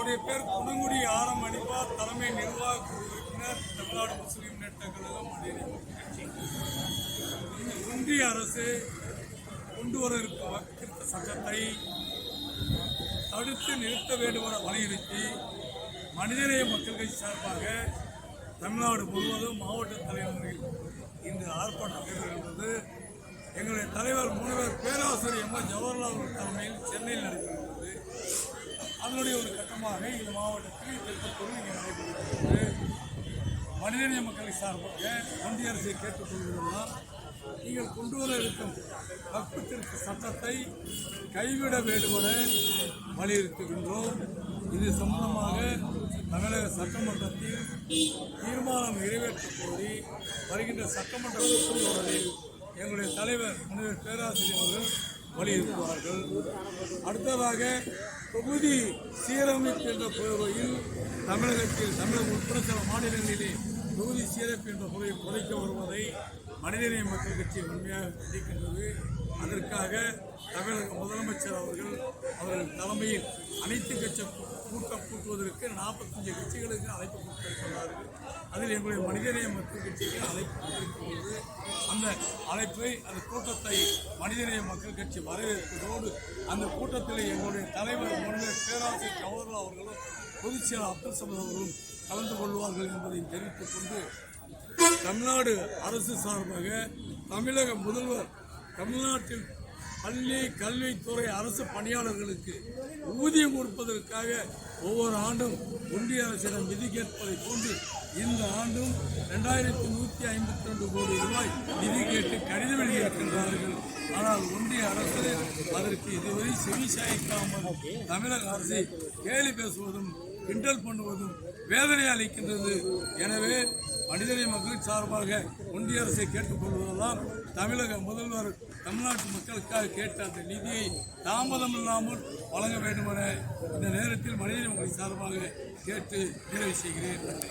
என்னுடைய பேர் குடுங்குடி ஆரம் அனிபா தலைமை நிர்வாக உறுப்பினர் தமிழ்நாடு முஸ்லீம் முன்னேற்ற கழகம் ஒன்றிய அரசு கொண்டு வர இருக்கும் சட்டத்தை தடுத்து நிறுத்த வேண்டும் என வலியுறுத்தி மனிதநேய மக்கள் கட்சி சார்பாக தமிழ்நாடு முழுவதும் மாவட்ட தலைவர்கள் இன்று ஆர்ப்பாட்டம் நடைபெறுகிறது. எங்களுடைய தலைவர் முனைவர் பேராசிரியர் எம். ஜவஹர்லால் தலைமையில் சென்னையில் நடைபெறுகிறது. அதனுடைய ஒரு கட்டமாக இந்த மாவட்டத்தில் திருப்பத்தூர் இங்கே நடைபெறுகிறது. மனிதநேய மக்களை சார்பாக ஒன்றிய அரசை கேட்டுக்கொள்வதெல்லாம் நீங்கள் கொண்டு வர இருக்கும் வக்பு திருத்த சட்டத்தை கைவிட வேண்டுமென வலியுறுத்துகின்றோம். இது சம்பந்தமாக தமிழக சட்டமன்றத்தில் தீர்மானம் நிறைவேற்றக் கோரி வருகின்ற சட்டமன்ற கூட்டத்தொடரில் எங்களுடைய தலைவர் முனைவர் பேராசிரியர் அவர்கள் வலியுறுத்துவார்கள். அடுத்ததாக தொகுதி சீரமைப்பு என்ற புயல் தமிழகத்தில் தமிழகம் உட்பட சில மாநிலங்களிலே தொகுதி சீரமைப்பு என்ற புகையை குறைக்க வருவதை மனிதநேய மக்கள் கட்சி உண்மையாக கண்டிக்கின்றது. அதற்காக தமிழக முதலமைச்சர் அவர்கள் அவர்கள் தலைமையில் அனைத்து கட்சி கூட்டம் கூட்டுவதற்கு நாற்பத்தஞ்சு கட்சிகளுக்கு அழைப்பு கொடுத்திருக்கிறார்கள் அதில் எங்களுடைய மனிதநேய மக்கள் கட்சிக்கு அழைப்பு கொடுத்திருக்கிறது அந்த அழைப்பை அந்த கூட்டத்தை மனிதநேய மக்கள் கட்சி வரவேற்பதோடு அந்த கூட்டத்தில் எங்களுடைய தலைவர் முன்னர் பேராசிரியர் கவர்னர் அவர்களும் பொதுச் செயலர் அப்துல் சமத் அவர்களும் கலந்து கொள்வார்கள் என்பதை தெரிவித்துக் கொண்டு தமிழ்நாடு அரசு சார்பாக தமிழக முதல்வர் தமிழ்நாட்டில் பள்ளி கல்வித்துறை அரசு பணியாளர்களுக்கு ஊதியம் கொடுப்பதற்காக ஒவ்வொரு ஆண்டும் ஒன்றிய அரசிடம் விதி கேட்பதை போன்று இந்த ஆண்டும் ரெண்டாயிரத்தி நூற்றி ஐம்பத்தி ரெண்டு கோடி ரூபாய் நிதி கேட்டு கடிதம் எழுதியிருக்கின்றார்கள். ஆனால் ஒன்றிய அரசு அதற்கு இதுவரை செவி சாய்க்காமல் தமிழக அரசை கேலி பேசுவதும் கிண்டல் பண்ணுவதும் வேதனை அளிக்கின்றது. எனவே மனிதநேய மக்கள் சார்பாக ஒன்றிய அரசை கேட்டுக்கொள்வதெல்லாம் தமிழக முதல்வர் தமிழ்நாட்டு மக்களுக்காக கேட்ட அந்த நிதியை தாமதம் இல்லாமல் வழங்க வேண்டும் என இந்த நேரத்தில் மனிதநேய மக்கள் சார்பாக கேட்டு நிறைவு செய்கிறேன். நன்றி.